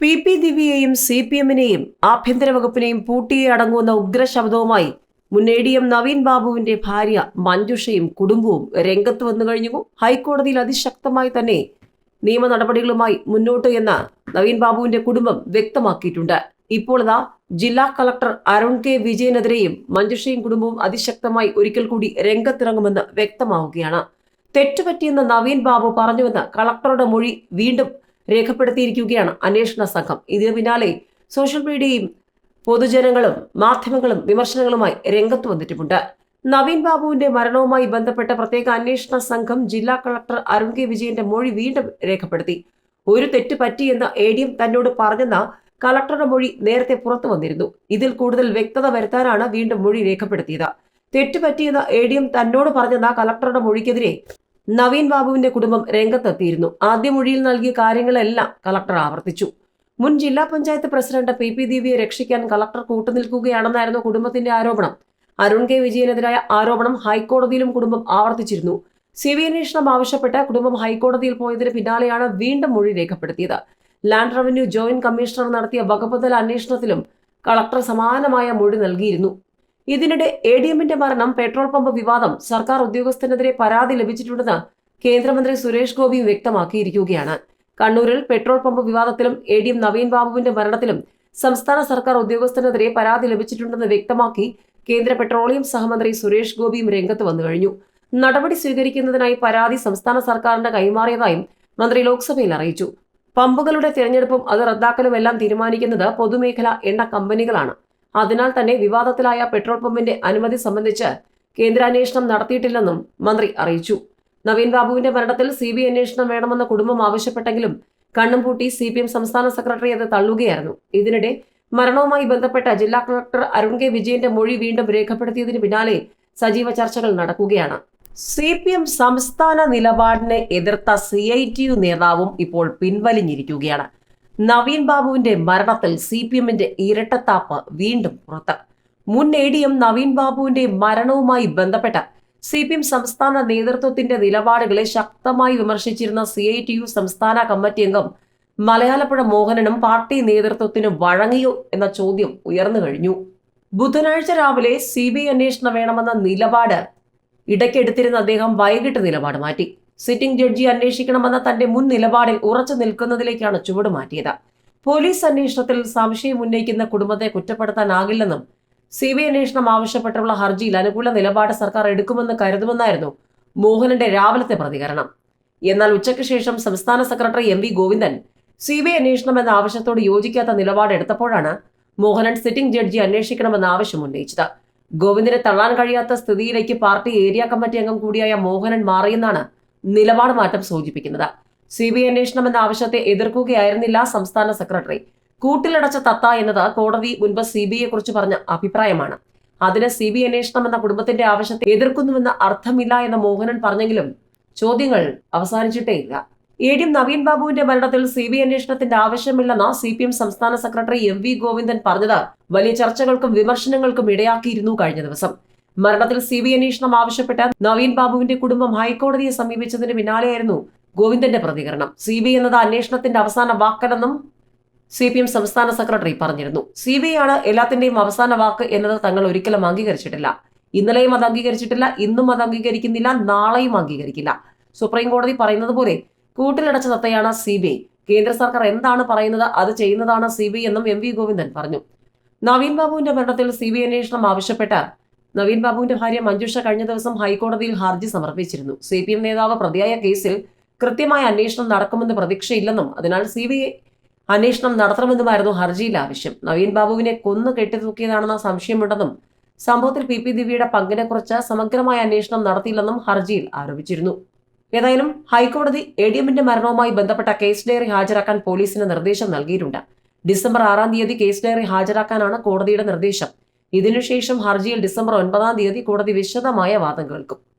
P P ദിവ്യയെയും C P എമ്മിനെയും ആഭ്യന്തര വകുപ്പിനെയും പൂട്ടിയെ അടങ്ങുന്ന ഉഗ്രശബ്ദവുമായി മുൻ എ ഡി എം നവീൻ ബാബുവിന്റെ ഭാര്യ മഞ്ജുഷയും കുടുംബവും രംഗത്ത് വന്നു കഴിഞ്ഞു ഹൈക്കോടതിയിൽ അതിശക്തമായി തന്നെ നിയമ നടപടികളുമായി മുന്നോട്ട് എന്ന് നവീൻ ബാബുവിന്റെ കുടുംബം വ്യക്തമാക്കിയിട്ടുണ്ട്. ഇപ്പോൾ ഇതാ ജില്ലാ കളക്ടർ അരുൺ കെ വിജയനെതിരെയും മഞ്ജുഷയും കുടുംബവും അതിശക്തമായി ഒരിക്കൽ കൂടി രംഗത്തിറങ്ങുമെന്ന് വ്യക്തമാവുകയാണ്. തെറ്റുപറ്റിയെന്ന് നവീൻ ബാബു പറഞ്ഞുവെന്ന് കളക്ടറുടെ മൊഴി വീണ്ടും രേഖപ്പെടുത്തിയിരിക്കുകയാണ് അന്വേഷണ സംഘം. ഇതിനു പിന്നാലെ സോഷ്യൽ മീഡിയയും പൊതുജനങ്ങളും മാധ്യമങ്ങളും വിമർശനങ്ങളുമായി രംഗത്ത് വന്നിട്ടുമുണ്ട്. നവീൻ ബാബുവിന്റെ മരണവുമായി ബന്ധപ്പെട്ട പ്രത്യേക അന്വേഷണ സംഘം ജില്ലാ കളക്ടർ അരുൺ കെ വിജയന്റെ മൊഴി വീണ്ടും രേഖപ്പെടുത്തി. ഒരു തെറ്റ് പറ്റിയെന്ന് എ ഡി എം തന്നോട് പറഞ്ഞെന്ന കളക്ടറുടെ മൊഴി നേരത്തെ പുറത്തു വന്നിരുന്നു. ഇതിൽ കൂടുതൽ വ്യക്തത വരുത്താനാണ് വീണ്ടും മൊഴി രേഖപ്പെടുത്തിയത്. തെറ്റ് പറ്റിയെന്ന് എ ഡി എം തന്നോട് പറഞ്ഞെന്ന കളക്ടറുടെ മൊഴിക്കെതിരെ നവീൻ ബാബുവിന്റെ കുടുംബം രംഗത്തെത്തിയിരുന്നു. ആദ്യ മൊഴിയിൽ നൽകിയ കാര്യങ്ങളെല്ലാം കളക്ടർ ആവർത്തിച്ചു. മുൻ ജില്ലാ പഞ്ചായത്ത് പ്രസിഡന്റ് പി പി ദേവിയെ രക്ഷിക്കാൻ കളക്ടർ കൂട്ടുനിൽക്കുകയാണെന്നായിരുന്നു കുടുംബത്തിന്റെ ആരോപണം. അരുൺ കെ വിജയനെതിരായ ആരോപണം ഹൈക്കോടതിയിലും കുടുംബം ആവർത്തിച്ചിരുന്നു. സി ബി അന്വേഷണം ആവശ്യപ്പെട്ട് കുടുംബം ഹൈക്കോടതിയിൽ പോയതിന് പിന്നാലെയാണ് വീണ്ടും മൊഴി രേഖപ്പെടുത്തിയത്. ലാൻഡ് റവന്യൂ ജോയിന്റ് കമ്മീഷണർ നടത്തിയ വകുപ്പുതല അന്വേഷണത്തിലും കളക്ടർ സമാനമായ മൊഴി നൽകിയിരുന്നു. ഇതിനിടെ എ ഡി എമ്മിന്റെ മരണം പെട്രോൾ പമ്പ് വിവാദം സർക്കാർ ഉദ്യോഗസ്ഥനെതിരെ പരാതി ലഭിച്ചിട്ടുണ്ടെന്ന് കേന്ദ്രമന്ത്രി സുരേഷ് ഗോപി വ്യക്തമാക്കിയിരിക്കുകയാണ്. കണ്ണൂരിൽ പെട്രോൾ പമ്പ് വിവാദത്തിലും എ ഡി എം നവീൻ ബാബുവിന്റെ മരണത്തിലും സംസ്ഥാന സർക്കാർ ഉദ്യോഗസ്ഥനെതിരെ പരാതി ലഭിച്ചിട്ടുണ്ടെന്ന് വ്യക്തമാക്കി കേന്ദ്ര പെട്രോളിയം സഹമന്ത്രി സുരേഷ് ഗോപിയും രംഗത്ത് വന്നു കഴിഞ്ഞു. നടപടി സ്വീകരിക്കുന്നതിനായി പരാതി സംസ്ഥാന സർക്കാരിന്റെ കൈമാറിയതായും മന്ത്രി ലോക്സഭയിൽ അറിയിച്ചു. പമ്പുകളുടെ തിരഞ്ഞെടുപ്പും അത് റദ്ദാക്കലും എല്ലാം തീരുമാനിക്കുന്നത് പൊതുമേഖലാ എണ്ണ കമ്പനികളാണ്. അതിനാൽ തന്നെ വിവാദത്തിലായ പെട്രോൾ പമ്പിന്റെ അനുമതി സംബന്ധിച്ച് കേന്ദ്രാന്വേഷണം നടത്തിയിട്ടില്ലെന്നും മന്ത്രി അറിയിച്ചു. നവീൻ ബാബുവിന്റെ മരണത്തിൽ സി ബി അന്വേഷണം വേണമെന്ന കുടുംബം ആവശ്യപ്പെട്ടെങ്കിലും കണ്ണും പൂട്ടി സി പി എം സംസ്ഥാന സെക്രട്ടറി അത് തള്ളുകയായിരുന്നു. ഇതിനിടെ മരണവുമായി ബന്ധപ്പെട്ട ജില്ലാ കളക്ടർ അരുൺ കെ വിജയന്റെ മൊഴി വീണ്ടും രേഖപ്പെടുത്തിയതിന് പിന്നാലെ സജീവ ചർച്ചകൾ നടക്കുകയാണ്. സി പി എം സംസ്ഥാന നിലപാടിനെ എതിർത്ത സി ഐ ടി യു നേതാവും ഇപ്പോൾ പിൻവലിഞ്ഞിരിക്കുകയാണ്. നവീൻ ബാബുവിന്റെ മരണത്തിൽ സി പി എമ്മിന്റെ ഇരട്ടത്താപ്പ് വീണ്ടും പുറത്ത്. മുൻ എ ഡി എം നവീൻ ബാബുവിന്റെ മരണവുമായി ബന്ധപ്പെട്ട സി പി എം സംസ്ഥാന നേതൃത്വത്തിന്റെ നിലപാടുകളെ ശക്തമായി വിമർശിച്ചിരുന്ന സി ഐ ടി യു സംസ്ഥാന കമ്മിറ്റി അംഗം മലയാളപ്പുഴ മോഹനനും പാർട്ടി നേതൃത്വത്തിന് വഴങ്ങിയോ എന്ന ചോദ്യം ഉയർന്നു കഴിഞ്ഞു. ബുധനാഴ്ച രാവിലെ സി ബി ഐ അന്വേഷണം വേണമെന്ന നിലപാട് ഇടയ്ക്കെടുത്തിരുന്ന അദ്ദേഹം വൈകിട്ട് നിലപാട് മാറ്റി. സിറ്റിംഗ് ജഡ്ജി അന്വേഷിക്കണമെന്ന തന്റെ മുൻ നിലപാടിൽ ഉറച്ചു നിൽക്കുന്നതിലേക്കാണ് ചുവട് മാറ്റിയത്. പോലീസ് അന്വേഷണത്തിൽ സംശയം ഉന്നയിക്കുന്ന കുടുംബത്തെ കുറ്റപ്പെടുത്താനാകില്ലെന്നും സി ബി അന്വേഷണം ആവശ്യപ്പെട്ടുള്ള ഹർജിയിൽ അനുകൂല നിലപാട് സർക്കാർ എടുക്കുമെന്ന് കരുതുമെന്നായിരുന്നു മോഹനന്റെ രാവിലത്തെ പ്രതികരണം. എന്നാൽ ഉച്ചയ്ക്ക് ശേഷം സംസ്ഥാന secretary M V Govindan C B അന്വേഷണം എന്ന ആവശ്യത്തോട് യോജിക്കാത്ത നിലപാട് എടുത്തപ്പോഴാണ് മോഹനൻ സിറ്റിംഗ് ജഡ്ജി അന്വേഷിക്കണമെന്ന ആവശ്യം ഉന്നയിച്ചത്. ഗോവിന്ദനെ തള്ളാൻ കഴിയാത്ത സ്ഥിതിയിലേക്ക് പാർട്ടി ഏരിയ കമ്മിറ്റി അംഗം കൂടിയായ മോഹനൻ മാറിയെന്നാണ് നിലപാട് മാറ്റം സൂചിപ്പിക്കുന്നത്. സി ബി ഐ അന്വേഷണം എന്ന ആവശ്യത്തെ എതിർക്കുകയായിരുന്നില്ല സംസ്ഥാന സെക്രട്ടറി. കൂട്ടിലടച്ച തത്ത എന്നത് കോടതി മുൻപ് സി ബി ഐയെ കുറിച്ച് പറഞ്ഞ അഭിപ്രായമാണ്. അതിന് സി ബി അന്വേഷണം എന്ന കുടുംബത്തിന്റെ ആവശ്യത്തെ എതിർക്കുന്നുവെന്ന് അർത്ഥമില്ല എന്ന് മോഹനൻ പറഞ്ഞെങ്കിലും ചോദ്യങ്ങൾ അവസാനിച്ചിട്ടേയില്ല എ ഡി എം നവീൻ ബാബുവിന്റെ മരണത്തിൽ സി ബി അന്വേഷണത്തിന്റെ ആവശ്യമില്ലെന്ന് സി പി എം സംസ്ഥാന സെക്രട്ടറി എം വി ഗോവിന്ദൻ പറഞ്ഞത് വലിയ ചർച്ചകൾക്കും വിമർശനങ്ങൾക്കും ഇടയാക്കിയിരുന്നു കഴിഞ്ഞ ദിവസം. മരണത്തിൽ സി ബി അന്വേഷണം ആവശ്യപ്പെട്ട നവീൻ ബാബുവിന്റെ കുടുംബം ഹൈക്കോടതിയെ സമീപിച്ചതിന് പിന്നാലെയായിരുന്നു ഗോവിന്ദന്റെ പ്രതികരണം. സി ബി എന്നത് അന്വേഷണത്തിന്റെ അവസാന വാക്കല്ലെന്നും സി പി എം സംസ്ഥാന സെക്രട്ടറി പറഞ്ഞിരുന്നു. സി ബി ഐ ആണ് എല്ലാത്തിന്റെയും അവസാന വാക്ക് എന്നത് തങ്ങൾ ഒരിക്കലും അംഗീകരിച്ചിട്ടില്ല. ഇന്നലെയും അത് അംഗീകരിച്ചിട്ടില്ല ഇന്നും അത് അംഗീകരിക്കുന്നില്ല നാളെയും അംഗീകരിക്കില്ല. സുപ്രീം കോടതി പറയുന്നത് പോലെ കൂട്ടിലടച്ച തത്തയാണ് സി ബി ഐ. കേന്ദ്ര സർക്കാർ എന്താണ് പറയുന്നത് അത് ചെയ്യുന്നതാണ് സി ബി ഐ എന്നും എം വി ഗോവിന്ദൻ പറഞ്ഞു. നവീൻ ബാബുവിന്റെ മരണത്തിൽ സി ബി ഐ അന്വേഷണം ആവശ്യപ്പെട്ട നവീൻ ബാബുവിന്റെ ഭാര്യ മഞ്ജുഷ കഴിഞ്ഞ ദിവസം ഹൈക്കോടതിയിൽ ഹർജി സമർപ്പിച്ചിരുന്നു. സി പി എം നേതാവ് പ്രതിയായ കേസിൽ കൃത്യമായ അന്വേഷണം നടക്കുമെന്ന് പ്രതീക്ഷയില്ലെന്നും അതിനാൽ സി ബി ഐ അന്വേഷണം നടത്തണമെന്നുമായിരുന്നു ഹർജിയിൽ ആവശ്യം. നവീൻ ബാബുവിനെ കൊന്നു കെട്ടിത്തൂക്കിയതാണെന്ന സംശയമുണ്ടെന്നും സംഭവത്തിൽ പി പി ദിവ്യയുടെ പങ്കിനെക്കുറിച്ച് സമഗ്രമായ അന്വേഷണം നടത്തിയില്ലെന്നും ഹർജിയിൽ ആരോപിച്ചിരുന്നു. ഏതായാലും ഹൈക്കോടതി എ ഡി എമ്മിന്റെ മരണവുമായി ബന്ധപ്പെട്ട കേസ് ഡയറി ഹാജരാക്കാൻ പോലീസിന് നിർദ്ദേശം നൽകിയിട്ടുണ്ട്. ഡിസംബർ ആറാം തീയതി കേസ് ഡയറി ഹാജരാക്കാനാണ് കോടതിയുടെ നിർദ്ദേശം. ഇതിനുശേഷം ഹർജിയിൽ ഡിസംബർ ഒൻപതാം തീയതി കോടതി വിശദമായ വാദം കേൾക്കും